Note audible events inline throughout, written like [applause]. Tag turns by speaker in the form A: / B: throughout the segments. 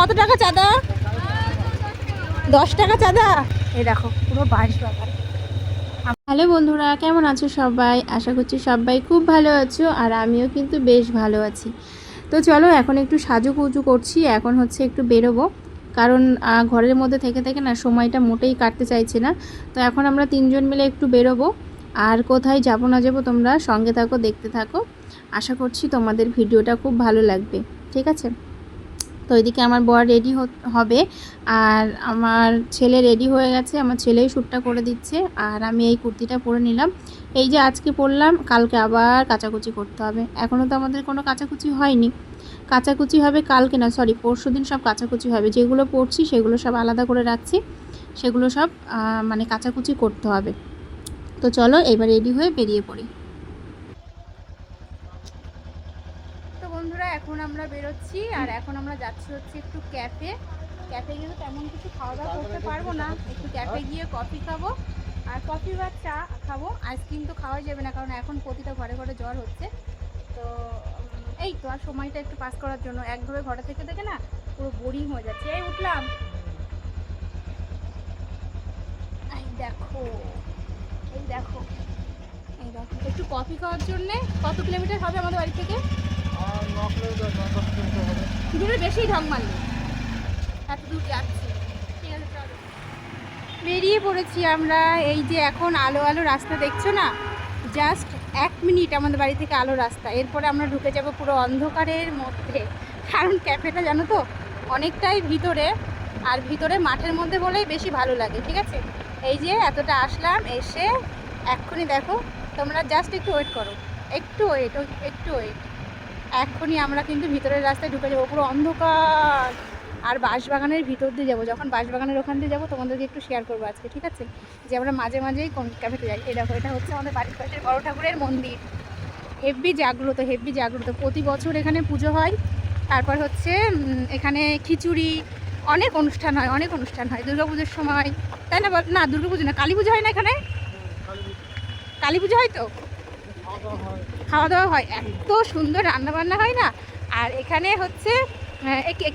A: কত টাকা চাঁদা? দশ টাকা চাঁদা? এই দেখো, পুরো বাঁশ বাগান
B: হ্যালো বন্ধুরা, কেমন আছো সবাই? আশা করছি সবাই খুব ভালো আছো আর আমিও কিন্তু বেশ ভালো আছি। তো চলো, এখন একটু সাজুগুজু করছি, এখন হচ্ছে একটু বেরোবো। কারণ ঘরের মধ্যে থেকে থেকে না সময়টা মোটেই কাটতে চাইছে না। তো এখন আমরা তিনজন মিলে একটু বেরোবো। আর কোথায় যাব না যাব তোমরা সঙ্গে থাকো, দেখতে থাকো। আশা করছি তোমাদের ভিডিওটা খুব ভালো লাগবে। ঠিক আছে? তো এদিকে আমার বর রেডি হবে। আর আমার ছেলে রেডি হয়ে গেছে, আমার ছেলেই শ্যুটটা করে দিচ্ছে। আর আমি এই কুর্তিটা পরে নিলাম। এই যে আজকে পরলাম, কালকে আবার কাচাকুচি করতে হবে। এখনও তো আমাদের কোনো কাচাকুচি হয়নি। কাচাকুচি হবে কালকে না সরি পরশু দিন সব কাচাকুচি হবে। যেগুলো পরছি সেগুলো সব আলাদা করে রাখছি। সেগুলো সব মানে কাচাকুচি করতে হবে। তো চলো, এবার রেডি হয়ে বেরিয়ে পড়ি
A: তো বন্ধুরা এখন আমরা বেরোচ্ছি আর এখন আমরা যাচ্ছি হচ্ছে একটু ক্যাফে। ক্যাফে গিয়ে তেমন কিছু খাওয়া দাওয়া করতে পারব না। একটু ক্যাফে গিয়ে কফি খাব। আর কফি বা চা খাব। আইসক্রিম তো খাওয়া যাবে না কারণ এখন প্রতিটা ঘরে ঘরে জ্বর হচ্ছে। তো এই তো আর সময়টা একটু পাস করার জন্য। একভাবে ঘরে থেকে থেকে না পুরো বোরিং হয়ে যাচ্ছে। এই উঠলাম। এই দেখো এই দেখো এই দেখো। একটু কফি খাওয়ার জন্যে কত কিলোমিটার হবে আমাদের বাড়ি থেকে? দূরে এত দূর বেরিয়ে পড়েছি আমরা, এই যে এখন আলো আলো রাস্তা দেখছ না? জাস্ট এক মিনিট আমাদের বাড়ি থেকে আলো রাস্তা। এরপরে আমরা ঢুকে যাব পুরো অন্ধকারের মধ্যে। কারণ ক্যাফেটা জানো তো, অনেকটাই ভিতরে, আর ভিতরে মাঠের মধ্যে বলেই বেশি ভালো লাগে, ঠিক আছে? এই যে এতটা আসলাম, এসে এক্ষুনি দেখো, তোমরা জাস্ট একটু ওয়েট করো। একটু ওয়েট একটু ওয়েট এক্ষুনি আমরা কিন্তু ভিতরের রাস্তায় ঢুকে যাব, পুরো অন্ধকার। আর বাঁশবাগানের ভিতর দিয়ে যাব, যখন বাঁশবাগানের ওখান দিয়ে যাব, তোমাদেরকে একটু শেয়ার করব আজকে, ঠিক আছে? যে আমরা মাঝে মাঝেই কোন ক্যাফেতে যাই। দেখো, এটা হচ্ছে আমাদের বাড়ির পাশের বড় ঠাকুরের মন্দির। হেব্বি জাগ্রত হেব্বি জাগ্রত। প্রতি বছর এখানে পুজো হয়। তারপর হচ্ছে এখানে খিচুড়ি, অনেক অনুষ্ঠান হয়, অনেক অনুষ্ঠান হয়। দুর্গাপুজোর সময়, তাই না না, দুর্গাপুজো না কালী পুজো হয় না এখানে? কালী পুজো হয় তো?
C: খাওয়া দাওয়া হয়।
A: এত সুন্দর রান্না বান্না হয় না? আর এখানে হচ্ছে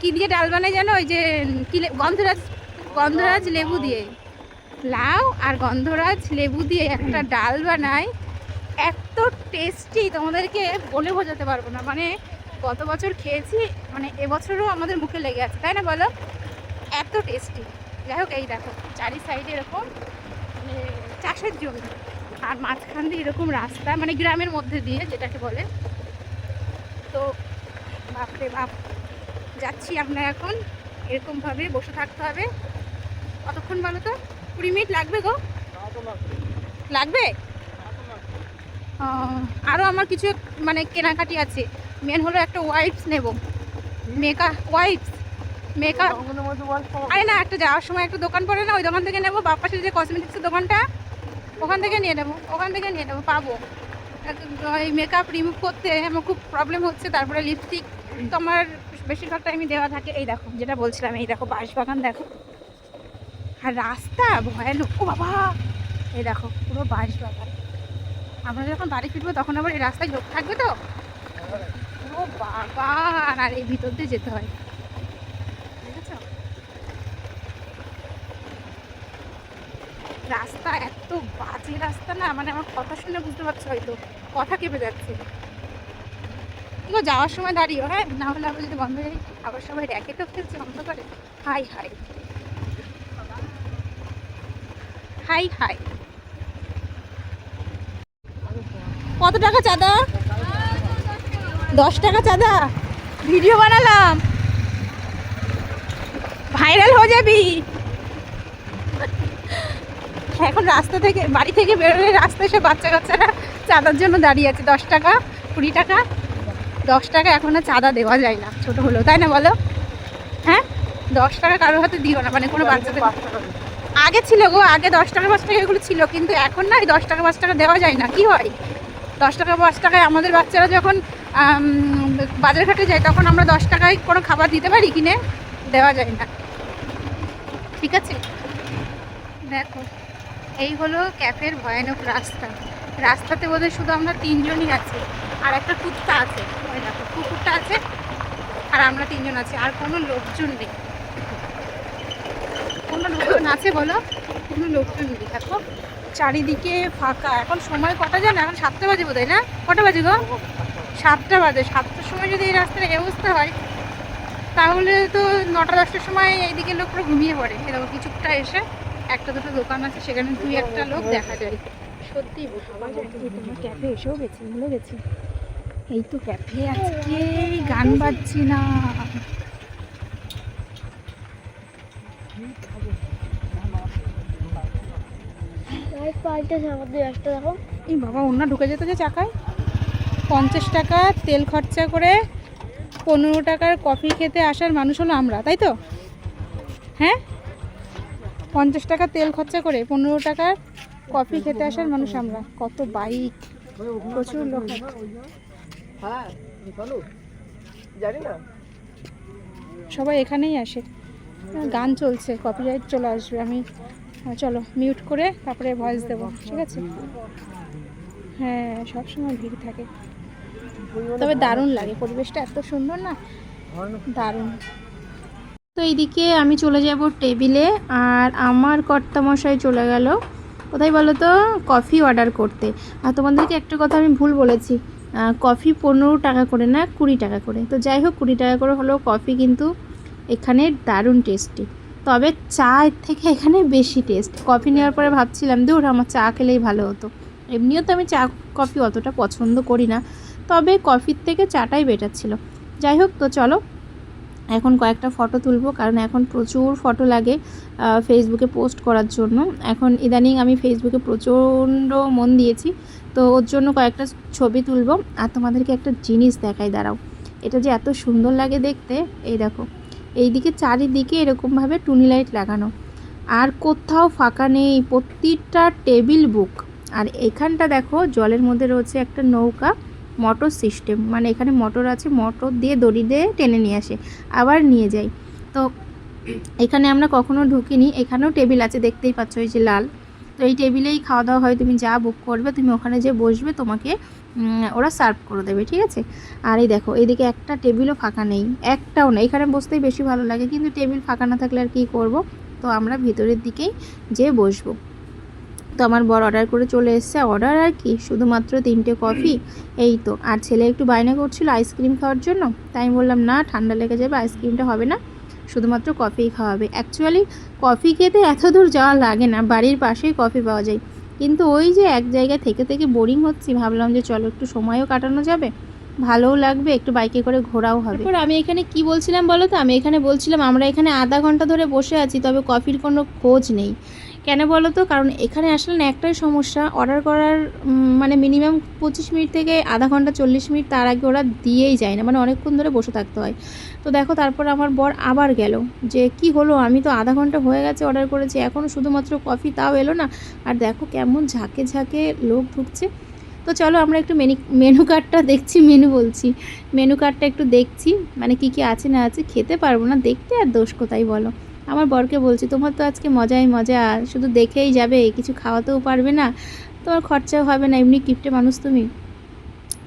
A: কি- দিয়ে ডাল বানায় জানো? ওই যে, কি গন্ধরাজ গন্ধরাজ লেবু দিয়ে। লাউ আর গন্ধরাজ লেবু দিয়ে একটা ডাল বানায়। এত টেস্টি! তোমাদেরকে বলে বোঝাতে পারব না। মানে গত বছর খেয়েছি মানে এবছরও আমাদের মুখে লেগে আছে, তাই না বলো? এত টেস্টি! যাই হোক, এই দেখো, চারি সাইডে এরকম মানে চাষের জমি। আর মাঝখান দিয়ে এরকম রাস্তা মানে গ্রামের মধ্যে দিয়ে যেটাকে বলে। তো বাপরে বাপ যাচ্ছি আমরা এখন। এরকমভাবে বসে থাকতে হবে। কতক্ষণ বলো তো? কুড়ি মিনিট লাগবে গো?
C: লাগবে?
A: আরও আমার কিছু মানে কেনাকাটি আছে। মেন হলো একটা ওয়াইপস নেব। মেকআপ ওয়াইপস মেকআপ আরে না একটা যাওয়ার সময় একটা দোকান পড়ে না ওই দোকান থেকে নেব। বাপ যে কসমেটিক্সের দোকানটা। ওখান থেকে নিয়ে নেব, ওখান থেকে নিয়ে নেব, পাবো। এই মেকআপ রিমুভ করতে আমার খুব প্রবলেম হচ্ছে, তারপরে লিপস্টিক তো আমার বেশিরভাগ টাইমই দেওয়া থাকে। এই দেখো, যেটা বলছিলাম, এই দেখো বাঁশবাগান দেখো। আর রাস্তা ভয়ানক, ও বাবা! এই দেখো, পুরো বাঁশবাগান আমরা যখন বাড়ি ফিরবো, তখন আবার এই রাস্তায় লোক থাকবে তো? পুরো বাবা! আর এই ভিতর দিয়ে যেতে হয় দেখেছ রাস্তা এত বাজে রাস্তা না মানে আমার কথা শুনে বুঝতে পারছ হয়তো। কথা কেঁপে যাচ্ছে। গো যাওয়ার সময় দাঁড়িয়েও হ্যাঁ না হলে আবার যদি বন্ধ হয়ে আবার সবাই র্যাকেটও খেলছে করে হাই হাই। High high. কত টাকা চাঁদা? দশ টাকা চাঁদা। ভিডিও বানালাম। ভাইরাল হয়ে যাবি। এখন রাস্তা থেকে বাড়ি থেকে বেরোলে রাস্তায় সব বাচ্চা কাচ্চারা চাঁদার জন্য দাঁড়িয়ে আছে। দশ টাকা কুড়ি টাকা দশ টাকা এখন আর চাঁদা দেওয়া যায় না ছোট হলেও তাই না বলো? হ্যাঁ? দশ টাকা কারোর হাতে দিও না মানে কোনো বাচ্চাদের আগে ছিল গো আগে দশ টাকা পাঁচ টাকা এগুলো ছিল কিন্তু এখন না এই দশ টাকা পাঁচ টাকা দেওয়া যায় না। কি হয়? দশ টাকা পাঁচ টাকায় আমাদের বাচ্চারা যখন আম, বাজার ঘাটে যায় তখন আমরা দশ টাকায় কোনো খাবার দিতে পারি কিনে? দেওয়া যায় না। ঠিক আছে? দেখো। এই হলো ক্যাফের ভয়ানক রাস্তা। রাস্তাতে বোধহয় শুধু আমরা তিনজনই আছি, আর একটা কুত্তা আছে। ওই দেখো, কুকুরটা আছে, আর আমরা তিনজন আছি, আর কোনো লোকজন নেই। কোনো লোকজন আছে বলো? কোনো লোকজন নেই। দেখো, চারিদিকে ফাঁকা। এখন সময় কটা জানো? এখন সাতটা বাজে বোধ না? কটা বাজে গো? সাতটা বাজে। সাতটার সময় যদি এই রাস্তার এই অবস্থা হয়, তাহলে তো নটা দশটার সময় এইদিকে লোক পুরো ঘুমিয়ে পড়ে। এরকম কিছুটা এসে একটা দুটো দোকান আছে সেখানে দুই একটা লোক দেখা যায়। সত্যি তোমার ক্যাফে এসেও গেছি ভুলে গেছি। এই তো ক্যাফে আজকে গান বাজছি না?
D: পাল্টেছে একটা দেখো।
A: এই বাবা অন্য ঢুকে যেত যে চাকায়। পঞ্চাশ টাকা তেল খরচা করে পনেরো টাকার কফি খেতে আসার মানুষ হলো আমরা তাই তো? হ্যাঁ? পঞ্চাশ টাকা তেল খরচা করে পনেরো টাকার কফি খেতে আসার মানুষ আমরা। কত বাইক। প্রচুর লোক।
C: হ্যাঁ
A: সবাই এখানেই আসে। গান চলছে কপিরাইট চলে আসবে। আমি চলো মিউট করে তারপরে ভয়েস দেবো ঠিক আছে? হ্যাঁ সবসময় ভিড় থাকে। তবে দারুণ লাগে। পরিবেশটা এত সুন্দর না? দারুণ।
B: তো এইদিকে আমি চলে যাব টেবিলে আর আমার কর্তামশাই চলে গেল। কোথায় বলো তো? কফি অর্ডার করতে। আর তোমাদেরকে একটা কথা আমি ভুল বলেছি। কফি পনেরো টাকা করে না, কুড়ি টাকা করে। তো যাই হোক, কুড়ি টাকা করে হলেও কফি কিন্তু এখানে দারুণ টেস্টি তবে চা থেকে এখানে বেশি টেস্ট কফি নেওয়ার পরে ভাবছিলাম দূর আমার চা খেলেই ভালো হতো। এমনিও তো আমি চা কফি অতটা পছন্দ করি না। তবে কফির থেকে চাটাই বেটার ছিল। যাই হোক, তো চলো এখন কয়েকটা ফটো তুলবো, কারণ এখন প্রচুর ফটো লাগে ফেসবুকে পোস্ট করার জন্য। এখন ইদানিং আমি ফেসবুকে প্রচণ্ড মন দিয়েছি, তো ওর জন্য কয়েকটা ছবি তুলবো। আর তোমাদেরকে একটা জিনিস দেখাই, দাঁড়াও। এটা যে এত সুন্দর লাগে দেখতে, এই দেখো। এইদিকে চারিদিকে এরকমভাবে টুনি লাইট লাগানো। আর কোথাও ফাঁকা নেই, প্রতিটা টেবিল বুক আর এখানটা দেখো, জলের মধ্যে রয়েছে একটা নৌকা। মোটর সিস্টেম মানে এখানে মোটর আছে মোটর দিয়ে দড়ি দিয়ে টেনে নিয়ে আসে, আবার নিয়ে যাই তো এখানে আমরা কখনো ঢুকিনি, এখানেও টেবিল আছে, দেখতেই পাচ্ছ এই যে লাল। তো এই টেবিলেই খাওয়া দাওয়া হয়, তুমি যা বুক করবে, তুমি ওখানে যে বসবে, তোমাকে ওরা সার্ভ করে দেবে, ঠিক আছে? আর এই দেখো এইদিকে একটা টেবিলও ফাঁকা নেই, একটাও না এখানে বসতেই বেশি ভালো লাগে, কিন্তু টেবিল ফাঁকা না থাকলে আর কী করব? তো আমরা ভিতরের দিকেই যে বসবো। তো আমার বর অর্ডার করে চলে এসছে। অর্ডার আর কি? শুধুমাত্র তিনটে কফি এই তো। আর ছেলে একটু বায়না করছিল আইসক্রিম খাওয়ার জন্য। তাই আমি বললাম, না, ঠান্ডা লেগে যাবে আইসক্রিমটা হবে না। শুধুমাত্র কফিই খাওয়াবে। অ্যাকচুয়ালি কফি খেতে এত দূর যাওয়া লাগে না। বাড়ির পাশেই কফি পাওয়া যায়। কিন্তু ওই যে এক জায়গায় থেকে থেকে বোরিং হচ্ছি, ভাবলাম যে চলো একটু সময়ও কাটানো যাবে। ভালোও লাগবে, একটু বাইকে করে ঘোরাও হবে। তারপর আমি এখানে কি বলছিলাম বলো তো? আমি এখানে বলছিলাম, আমরা এখানে আধা ঘণ্টা ধরে বসে আছি, তবে কফির কোনো খোঁজ নেই। কেন বলো তো? কারণ এখানে আসলে না একটাই সমস্যা অর্ডার করার মানে মিনিমাম পঁচিশ মিনিট থেকে আধা ঘণ্টা চল্লিশ মিনিট তার আগে ওরা দিয়েই যায় না মানে অনেকক্ষণ ধরে বসে থাকতে হয়। তো দেখো তারপর আমার বর আবার গেল যে, কি হলো? আমি তো আধা ঘণ্টা হয়ে গেছে অর্ডার করেছি এখনও শুধুমাত্র কফি তাও এলো না? আর দেখো কেমন ঝাঁকে ঝাঁকে লোক ঢুকছে। তো চলো আমরা একটু মেনু মেনু কার্ডটা দেখছি মেনু বলছি। মেনু কার্ডটা একটু দেখছি মানে কি কি আছে না আছে, খেতে পারব না, দেখতে আর দোষ কোথায় বলো? আমার বরকে বলছি, তোমার তো আজকে মজাই মজা, শুধু দেখেই যাবে, কিছু খাওয়াতেও পারবে না, তোমার খরচাও হবে না, এমনি কিপটে মানুষ তুমি?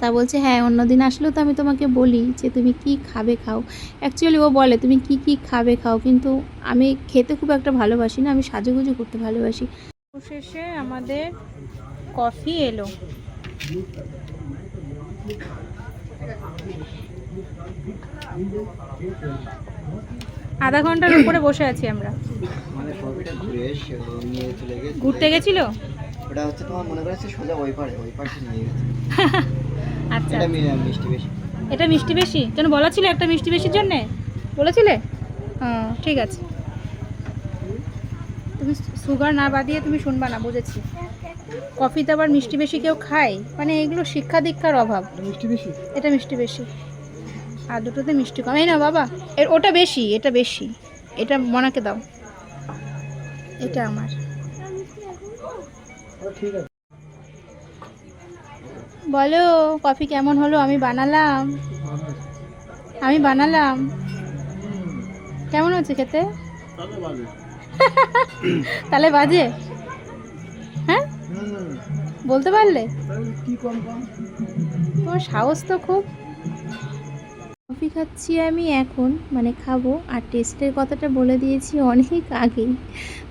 B: তা বলছে হ্যাঁ অন্যদিন আসলেও তো আমি তোমাকে বলি যে, তুমি কি খাবে খাও? অ্যাকচুয়ালি ও বলে, তুমি কি কি খাবে খাও? কিন্তু আমি খেতে খুব একটা ভালোবাসি না, আমি সাজুগুজু করতে ভালোবাসি।
A: শেষে আমাদের কফি এলো। আধা ঘণ্টার উপরে বসে আছি আমরা।
E: মানে কপিটা ঘুরে এসে ও নিয়ে চলে গেছে।
A: ঘুরতে গেছিল?
E: ওটা হচ্ছে তোমার মনে করেছে সোজা ওই পারে ওই পাশে নিয়ে গেছে। [laughs]
A: আচ্ছা।
E: এটা মিষ্টি বেশি।
A: এটা মিষ্টি বেশি? কেন বলা ছিল একটা মিষ্টি বেশির জন্যে? বলেছিলে? হ্যাঁ ঠিক আছে। তুমি সুগার না বাদিয়ে তুমি শুনবা না বুঝেছি। কফিতে আবার মিষ্টি বেশি কেউ খায়। মানে এগুলো শিক্ষা দীক্ষার অভাব।
C: মিষ্টি বেশি?
A: এটা মিষ্টি বেশি। আর দুটোতে মিষ্টি কম। এই না বাবা এর ওটা বেশি এটা বেশি। এটা মনাকে দাও। এটা আমার। বলো কফি কেমন হলো? আমি বানালাম। আমি বানালাম। কেমন হচ্ছে খেতে? তাহলে বাজে। [laughs] হ্যাঁ? বলতে পারলে? তোমার সাহস তো খুব।
B: কফি খাচ্ছি আমি এখন মানে খাব। আর টেস্টের কথাটা বলে দিয়েছি অনেক আগেই।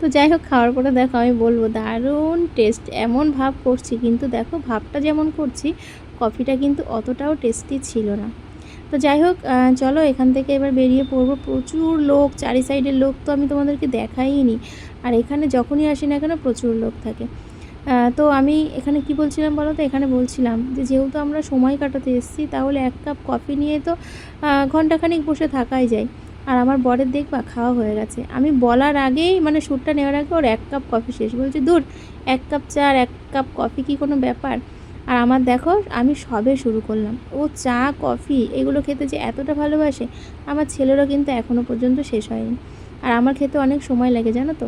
B: তো যাই হোক, খাওয়ার পরে দেখো আমি বলব, দারুণ টেস্ট এমন ভাব করছি, কিন্তু দেখো ভাবটা যেমন করছি, কফিটা কিন্তু অতটাও টেস্টি ছিল না। তো যাই হোক চলো এখান থেকে এবার বেরিয়ে পড়ব। প্রচুর লোক, চারি সাইডের লোক তো আমি তোমাদেরকে দেখাইনি। আর এখানে যখনই আসি না কেন, প্রচুর লোক থাকে। তো আমি এখানে কি বলছিলাম বলো তো? এখানে বলছিলাম যে যেহেতু আমরা সময় কাটাতে এসেছি, তাহলে এক কাপ কফি নিয়ে তো ঘন্টাখানিক বসে থাকাই যায়। আর আমার বরের দেখবা খাওয়া হয়ে গেছে। আমি বলার আগেই মানে শ্যুটটা নেওয়ার আগে ওর এক কাপ কফি শেষ। বলছে, দূর, এক কাপ চা আর এক কাপ কফি কি কোনো ব্যাপার? আর আমার দেখো, আমি সবে শুরু করলাম। ও চা, কফি এগুলো খেতে যে এতটা ভালোবাসে, আমার ছেলেরও কিন্তু এখনও পর্যন্ত শেষ হয়নি। আর আমার খেতে অনেক সময় লাগে, জানো তো?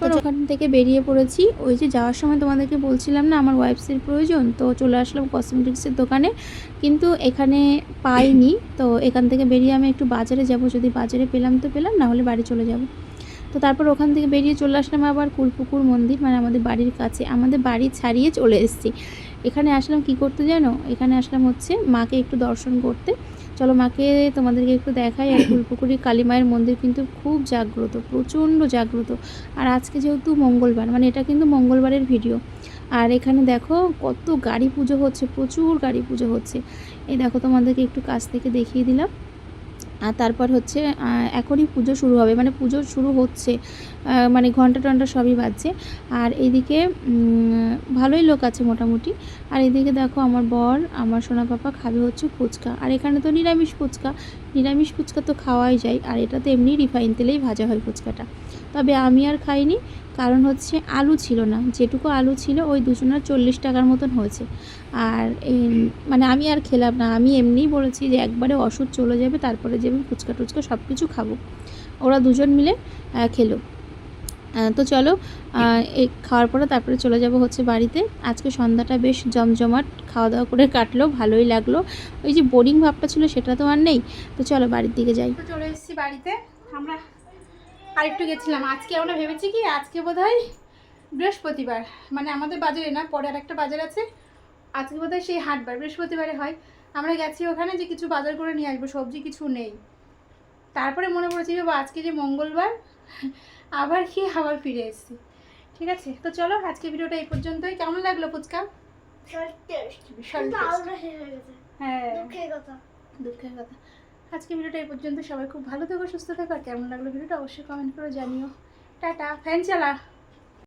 B: তারপর ওখান থেকে বেরিয়ে পড়েছি। ওই যে যাওয়ার সময় তোমাদেরকে বলছিলাম না আমার ওয়াইফসের প্রয়োজন তো চলে আসলাম কসমেটিক্সের দোকানে। কিন্তু এখানে পাইনি তো এখান থেকে বেরিয়ে আমি একটু বাজারে যাব যদি বাজারে পেলাম তো পেলাম না হলে বাড়ি চলে যাব। তো তারপর ওখান থেকে বেরিয়ে চলে আসলাম আবার কুলপুকুর মন্দির মানে আমাদের বাড়ির কাছে। আমাদের বাড়ি ছাড়িয়ে চলে এসেছি। এখানে আসলাম কি করতে জানো? এখানে আসলাম হচ্ছে মাকে একটু দর্শন করতে। চলো মাকে তোমাদেরকে একটু দেখাই, আর ফুলপুকুরি কালী মায়ের মন্দির কিন্তু খুব জাগ্রত, প্রচণ্ড জাগ্রত। আর আজকে যেহেতু মঙ্গলবার মানে এটা কিন্তু মঙ্গলবারের ভিডিও। আর এখানে দেখো কত গাড়ি পুজো হচ্ছে, প্রচুর গাড়ি পুজো হচ্ছে। এই দেখো তোমাদেরকে একটু কাছ থেকে দেখিয়ে দিলাম। আর তারপর হচ্ছে এখনই পুজো শুরু হবে। মানে পুজো শুরু হচ্ছে মানে ঘণ্টা টন্টা সবই বাজছে। আর এইদিকে ভালোই লোক আছে মোটামুটি। আর এদিকে দেখো আমার বর, আমার সোনা পাপা খাবে হচ্ছে ফুচকা। আর এখানে তো নিরামিষ ফুচকা। নিরামিষ ফুচকা তো খাওয়াই যায়। আর এটা তো এমনি রিফাইন তেলেই ভাজা হয় ফুচকাটা। তবে আমি আর খাইনি, কারণ হচ্ছে আলু ছিল না। যেটুকু আলু ছিল, ওই দুজনের চল্লিশ টাকার মতন হয়েছে। আর মানে আমি আর খেলাম না। আমি এমনিই বলেছি যে একবারে ওষুধ চলে যাবে, তারপরে যে আমি ফুচকা টুচকা সব কিছু খাব। ওরা দুজন মিলে খেলো। তো চলো এই খাওয়ার পরে তারপরে চলে যাব হচ্ছে বাড়িতে। আজকে সন্ধ্যাটা বেশ জমজমাট খাওয়া দাওয়া করে কাটলো, ভালোই লাগল। ওই যে বোরিং ভাবটা ছিল, সেটা তো আর নেই। তো চলো বাড়ির দিকে যাই।
A: চলে এসেছি বাড়িতে। আমরা আরেকটু গেছিলাম। আজকে আমরা ভেবেছি কি আজকে বোধ হয় বৃহস্পতিবার। মানে আমাদের বাজারে না পরে আর একটা বাজার আছে। আজকে বোধ হয় সেই হাটবার বৃহস্পতিবারে হয়। আমরা গেছি ওখানে যে কিছু বাজার করে নিয়ে আসব সবজি কিছু নেই। তারপরে মনে পড়েছি যে আজকে যে মঙ্গলবার আবার কি আবার ফিরে এসেছি। ঠিক আছে? তো চলো আজকে ভিডিওটা এই পর্যন্তই। কেমন লাগল ফুচকা?
D: হয়ে
A: হ্যাঁ।
D: দুঃখের কথা।
A: দুঃখের কথা। আজকে ভিডিওটা এই পর্যন্ত। সবাই খুব ভালো থেকো, সুস্থ থেকো, আর কেমন লাগল ভিডিওটা অবশ্যই কমেন্ট করে জানিও। টাটা, ফ্যান চালা।